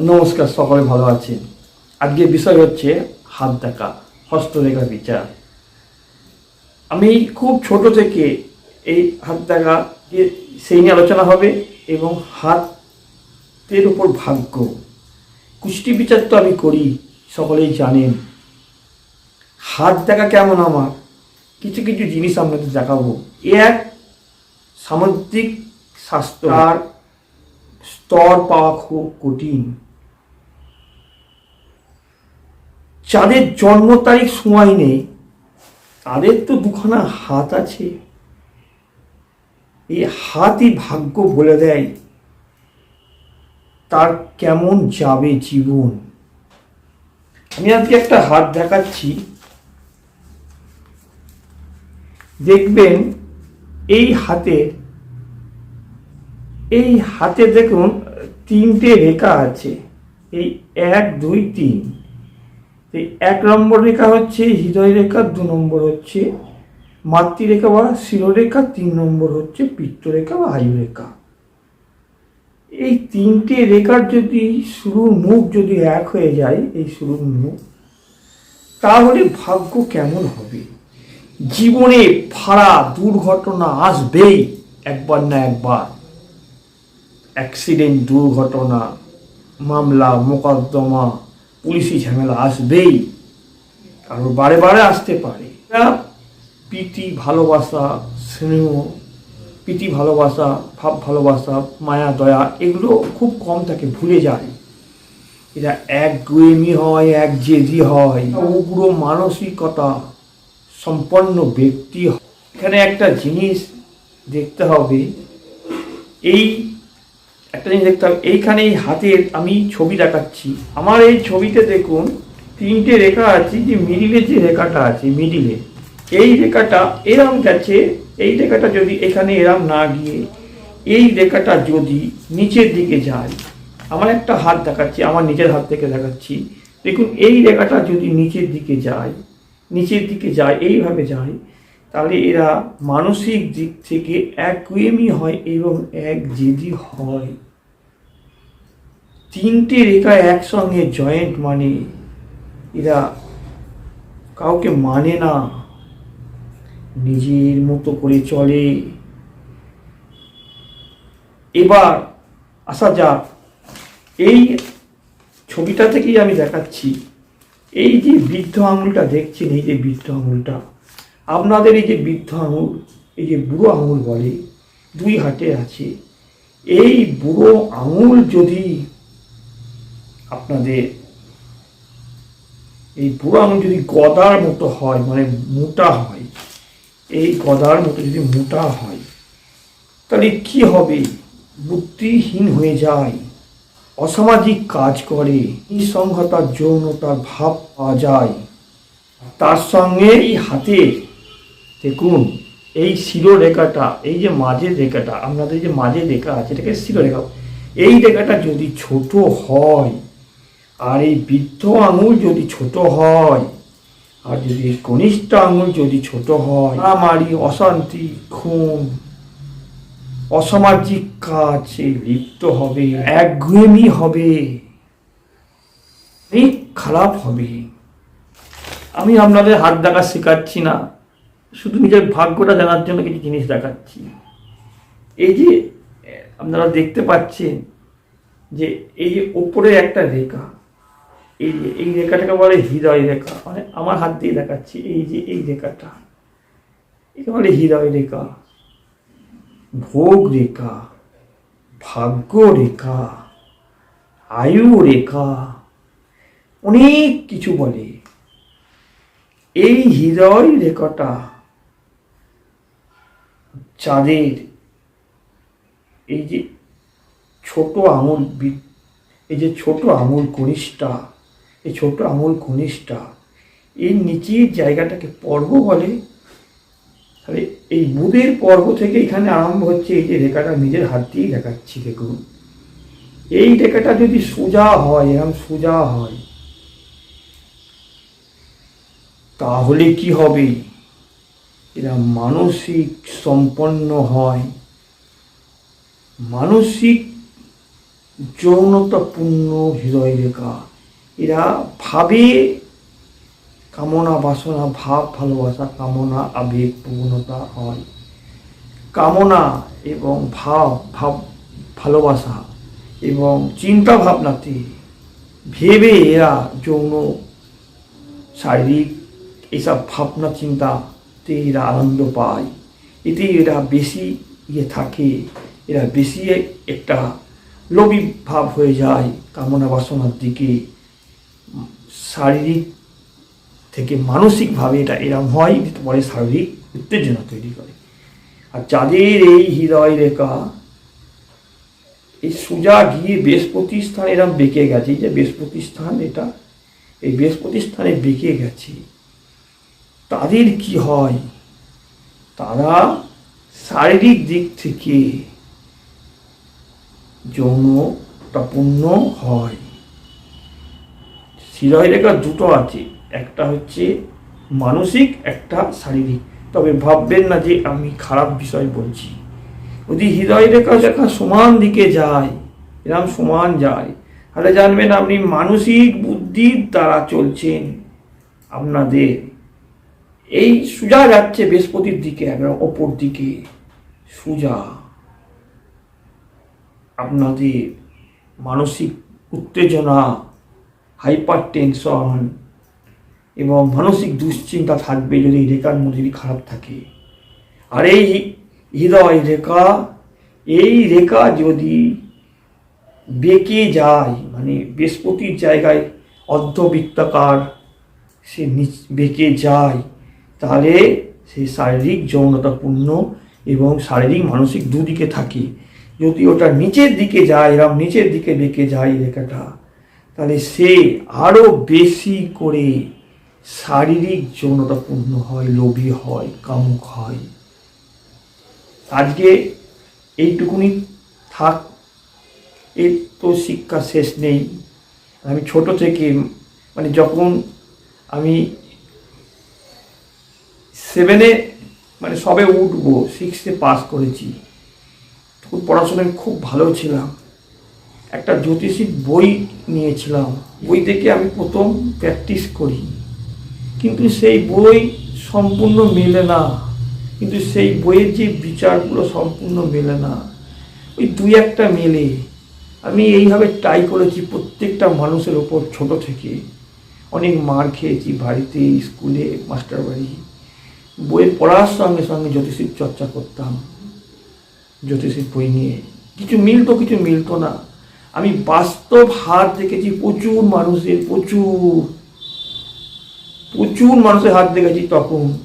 নমস্কার, সকলে ভালো আছেন। আজকের বিষয় হচ্ছে হাত দেখা, হস্তরেখা বিচার। আমি খুব ছোট থেকে এই হাত দেখা সেই নিয়ে আলোচনা হবে এবং হাতের উপর ভাগ্য। কুষ্টি বিচার তো আমি করি, সকলেই জানেন। হাত দেখা কেমন আমার? কিছু কিছু জিনিস আপনাদের দেখাবো। এ এক সামুদ্রিক স্বাস্থ্য। আর স্তর পাওয়া খুব কঠিন। যাদের জন্ম তারিখ সময় নেই, তাদের তো দুখানা হাত আছে। এই হাতই ভাগ্য বলে দেয়, তার কেমন যাবে জীবন? আমি আজকে একটা হাত দেখাচ্ছি। দেখবেন, এই হাতের এই হাতে দেখুন, তিনটে রেখা আছে, এই এক, দুই, তিন। এই এক নম্বর রেখা হচ্ছে হৃদয় রেখা, দু নম্বর হচ্ছে মাতৃরেখা বা শিরোরেখা, তিন নম্বর হচ্ছে পিত্তরেখা বা আয়ু রেখা এই তিনটে রেখার যদি শুরুর মুখ যদি এক হয়ে যায়, এই শুরুর মুখ, তাহলে ভাগ্য কেমন হবে? জীবনে ভাড়া দুর্ঘটনা আসবেই, একবার না একবার। অ্যাক্সিডেন্ট, দুর্ঘটনা, মামলা, মোকদ্দমা পুলিশি ঝামেলা আসবেই। কারণ বারে বারে আসতে পারে। প্রীতি, ভালোবাসা, স্নেহ, প্রীতি, ভালোবাসা, ভাব, ভালোবাসা, মায়া, দয়া, এগুলো খুব কম থাকে, ভুলে যায়। এটা এক গুয়েমি হয়, এক জেদি হয়, উগ্র মানসিকতা সম্পন্ন ব্যক্তি এখানে একটা জিনিস দেখতে হবে, এই একটা জিনিস দেখতে হবে এইখানে এই হাতের আমি ছবি দেখাচ্ছি। আমার এই ছবিতে দেখুন, তিনটে রেখা আছে, যে মিডিলে যে রেখাটা আছে মিডিলে এই রেখাটা এরম গেছে এই রেখাটা যদি এখানে এরম না গিয়ে, এই রেখাটা যদি নিচের দিকে যায়, আমার একটা হাত দেখাচ্ছি, আমার নিজের হাত থেকে দেখাচ্ছি। দেখুন, এই রেখাটা যদি নিচের দিকে যায়, নিচের দিকে যায়, এইভাবে যায়, তাহলে এরা মানসিক দিক থেকে একগুয়েমি হয় এবং এক জেদি হয়। তিনটে রেখা একসঙ্গে জয়েন্ট মানে এরা কাউকে মানে না। নিজের মতো করে চলে। এবার আসা যাক, এই ছবিটা থেকেই আমি দেখাচ্ছি। এই যে বৃদ্ধ আঙুলটা দেখছেন, এই যে বৃদ্ধ আঙুলটা। আপনাদের এই যে বৃদ্ধ আঙুল, এই যে বুড়ো আঙুল বলে, দুই হাতে আছে। এই বুড়ো আঙুল যদি আপনাদের এই বুড়ো আঙুল যদি গদার মতো হয় মানে মোটা হয়, এই গদার মতো যদি মোটা হয়, তাহলে কি হবে? বুদ্ধিহীন হয়ে যায়, অসামাজিক কাজ করে নিঃসংহতার যৌনতার ভাব পাওয়া যায়। তার সঙ্গে এই হাতে, দেখুন, এই শিরোরেখাটা, এই যে মাঝের রেখাটা, আপনাদের যে মাঝের রেখা আছে, এটাকে শিরোরেখা, এই রেখাটা যদি ছোট হয় আর এই বৃদ্ধ আঙুল যদি ছোট হয়, আর যদি কনিষ্ঠ আঙুল যদি ছোট হয়, মারামারি, অশান্তি, খুন, অসামাজিক কাজে লিপ্ত হবে একগুয়েমি হবে অনেক খারাপ হবে। আমি আপনাদের হাত দেখা শেখাচ্ছি না, শুধু নিজের ভাগ্যটা জানার জন্য কিছু জিনিস দেখাচ্ছি। এই যে, আপনারা দেখতে পাচ্ছেন যে এই যে ওপরে একটা রেখা এই যে, এই রেখাটাকে বলে হৃদয় রেখা। মানে আমার হাত দিয়ে দেখাচ্ছি, এই যে, এই রেখাটা। একে বলে হৃদয় রেখা। ভোগ রেখা, ভাগ্য রেখা, আয়ু রেখা। অনেক কিছু বলে। এই হৃদয় রেখাটা যাদের এই যে ছোট আঙুল এই যে ছোট আঙুল কনিষ্ঠা এই ছোট আঙুল কনিষ্ঠা এর নিচের জায়গাটাকে পর্ব বলে। তাহলে এই বুধের পর্ব থেকে এখানে আরম্ভ হচ্ছে, এই যে রেখাটা নিজের হাত দিয়েই দেখাচ্ছি, দেখুন। এই রেখাটা যদি সোজা হয় এরকম সোজা হয়, তাহলে কি হবে? এরা মানসিক সম্পন্ন হয়। মানসিক যৌনতাপূর্ণ হৃদয় রেখা। এরা ভাবে কামনা বাসনা, ভাব ভালোবাসা, কামনা, আবেগ, প্রবণতা হয় কামনা এবং ভাব ভাব ভালোবাসা এবং চিন্তা ভাবনাতে ভেবে এরা যৌন, শারীরিক এইসব ভাবনা, চিন্তাতে এরা আনন্দ পায়। এতে এরা বেশি ইয়ে থাকে, এরা বেশি একটা লোভী ভাব হয়ে যায় কামনা বাসনার দিকে। শারীরিক থেকে মানসিকভাবে এটা এরম হয় পরে শারীরিক উত্তেজনা তৈরি করে। আর যাদের এই হৃদয় রেখা, এই সোজা গিয়ে বৃহস্পতি স্থান এরম বেঁকে গেছে যে বৃহস্পতি স্থান এটা, এই বৃহস্পতি স্থানে বেঁকে গেছে, তাদের কি হয়? তারা শারীরিক দিক থেকে যৌনতাপূর্ণ হয়। হৃদয় রেখা দুটো আছে। একটা হচ্ছে মানসিক, একটা শারীরিক। তবে ভাববেন না যে আমি খারাপ বিষয় বলছি। যদি হৃদয় রেখা রেখা সমান দিকে যায় এরকম সমান যায়, তাহলে জানবেন আপনি মানসিক বুদ্ধির দ্বারা চলছেন আপনাদের। এই সুজা যাচ্ছে বৃহস্পতির দিকে, একদম ওপর দিকে। সুজা, আপনাদের মানসিক উত্তেজনা হাইপার টেনশন এবং মানসিক দুশ্চিন্তা থাকবে যদি রেখার যদি খারাপ থাকে। আর এই হৃদয় রেখা, এই রেখা যদি বেঁকে যায় মানে বৃহস্পতির জায়গায় অর্ধবৃত্তাকার সে নিচ বেঁকে যায়, তাহলে সে শারীরিক যৌনতাপূর্ণ এবং শারীরিক মানসিক দুদিকে থাকে। যদি ওটা নিচের দিকে যায় এরকম নিচের দিকে বেঁকে যায় রেখাটা তাহলে সে আরও বেশি করে শারীরিক যৌনতাপূর্ণ হয়, লোভী হয়, কামুক হয়। আজকে এইটুকুনি থাক। এর তো শিক্ষা শেষ নেই। আমি ছোট থেকে মানে যখন আমি সেভেনে মানে সবে উঠবো সিক্সে পাস করেছি তখন পড়াশোনায় খুব ভালো ছিলাম। একটা জ্যোতিষীর বই নিয়েছিলাম। বই থেকে আমি প্রথম প্র্যাকটিস করি। কিন্তু সেই বই সম্পূর্ণ মেলে না। কিন্তু সেই বইয়ের যে বিচারগুলো সম্পূর্ণ মেলে না। ওই দুই একটা মেলে। আমি এইভাবে ট্রাই করেছি প্রত্যেকটা মানুষের ওপর ছোট থেকে। অনেক মার খেয়েছি বাড়িতে, স্কুলে, মাস্টার বাড়ি। বই পড়ার সঙ্গে সঙ্গে জ্যোতিষীর চর্চা করতাম। জ্যোতিষীর বই নিয়ে। কিছু মিলতো কিছু মিলতো না। আমি বাস্তব হাত দেখেছি, প্রচুর মানুষের, প্রচুর। প্রচুর মানুষের হাত দেখেছি তখন।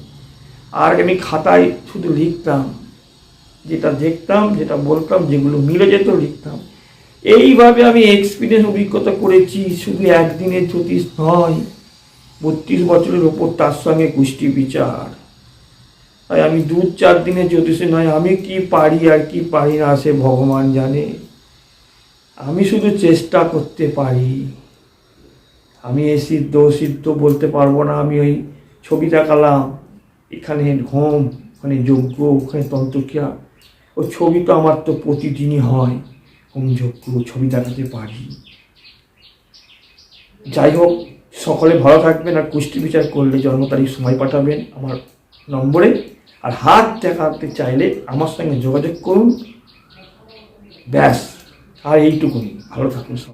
আর আমি খাতায় শুধু লিখতাম, যেটা দেখতাম, যেটা বলতাম, যেগুলো মিলে যেত, লিখতাম। এইভাবে আমি এক্সপিরিয়েন্স অভিজ্ঞতা করেছি, শুধু একদিনের জ্যোতিষ নয়, বত্রিশ বছরের ওপর তার সঙ্গে গোষ্ঠী বিচার। তাই আমি দু চার দিনের জ্যোতিষে নয়, আমি কি পারি আর কি পারি না সে ভগবান জানে। আমি শুধু চেষ্টা করতে পারি। আমি এ সিদ্ধ সিদ্ধ বলতে পারব না। আমি ওই ছবি দেখালাম, এখানে হোম ওখানে যজ্ঞ, ওখানে তন্ত্রক্রিয়া ও ছবি তো আমার তো প্রতিদিনই হয় হোম যজ্ঞ, ছবি দেখাতে পারি। যাই হোক, সকলে ভালো থাকবেন আর কুষ্টি বিচার করলে জন্ম তারিখ সময় পাঠাবেন আমার নম্বরে। আর হাত দেখাতে চাইলে আমার সঙ্গে যোগাযোগ করুন। ব্যাস। আর এইটুকুনি। ভালো থাকুন সব